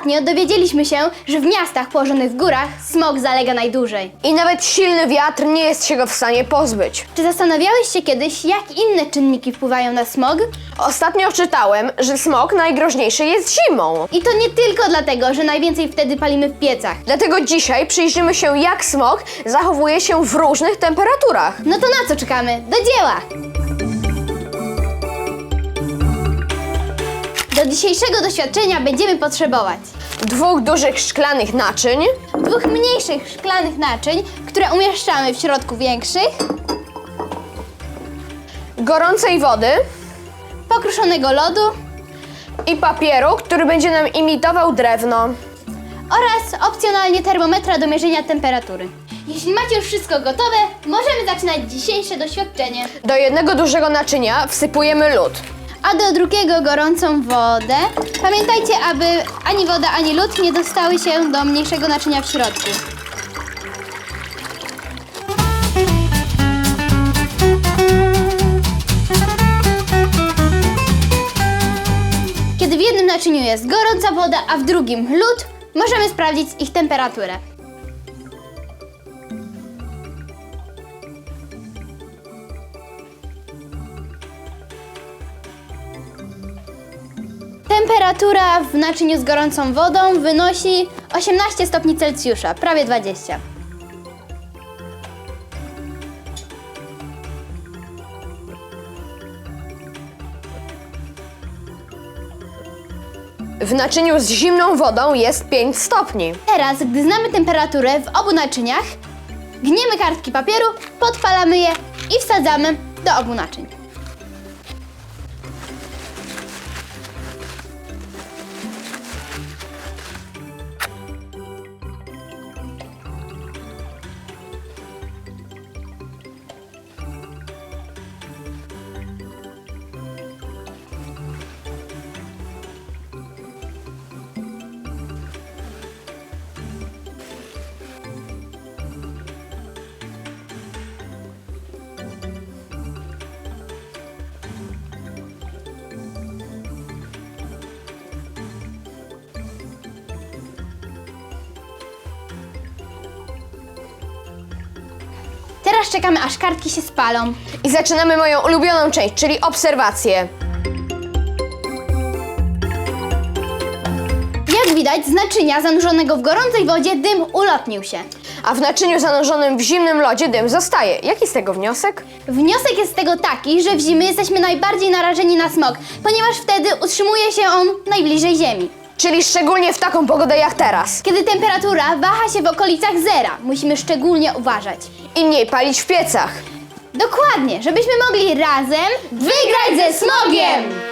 Ostatnio dowiedzieliśmy się, że w miastach położonych w górach smog zalega najdłużej. I nawet silny wiatr nie jest się go w stanie pozbyć. Czy zastanawiałeś się kiedyś, jak inne czynniki wpływają na smog? Ostatnio czytałem, że smog najgroźniejszy jest zimą. I to nie tylko dlatego, że najwięcej wtedy palimy w piecach. Dlatego dzisiaj przyjrzymy się, jak smog zachowuje się w różnych temperaturach. No to na co czekamy? Do dzieła! Do dzisiejszego doświadczenia będziemy potrzebować Dwóch dużych szklanych naczyń, dwóch mniejszych szklanych naczyń, które umieszczamy w środku większych, gorącej wody pokruszonego lodu i papieru, który będzie nam imitował drewno. oraz opcjonalnie termometra do mierzenia temperatury. Jeśli macie już wszystko gotowe, możemy zaczynać dzisiejsze doświadczenie. Do jednego dużego naczynia wsypujemy lód. A do drugiego gorącą wodę. Pamiętajcie, aby ani woda, ani lód nie dostały się do mniejszego naczynia w środku. Kiedy w jednym naczyniu jest gorąca woda, a w drugim lód, możemy sprawdzić ich temperaturę. Temperatura w naczyniu z gorącą wodą wynosi 18 stopni Celsjusza, prawie 20. W naczyniu z zimną wodą jest 5 stopni. Teraz, gdy znamy temperaturę w obu naczyniach, gniemy kartki papieru, podpalamy je i wsadzamy do obu naczyń. Teraz czekamy, aż kartki się spalą. I zaczynamy moją ulubioną część, czyli obserwacje. Jak widać, z naczynia zanurzonego w gorącej wodzie dym ulotnił się. A w naczyniu zanurzonym w zimnym lodzie dym zostaje. Jaki z tego wniosek? Wniosek jest z tego taki, że w zimy jesteśmy najbardziej narażeni na smog, ponieważ wtedy utrzymuje się on najbliżej Ziemi. Czyli szczególnie w taką pogodę jak teraz. Kiedy temperatura waha się w okolicach zera, musimy szczególnie uważać. I mniej palić w piecach. Dokładnie, żebyśmy mogli razem wygrać ze smogiem!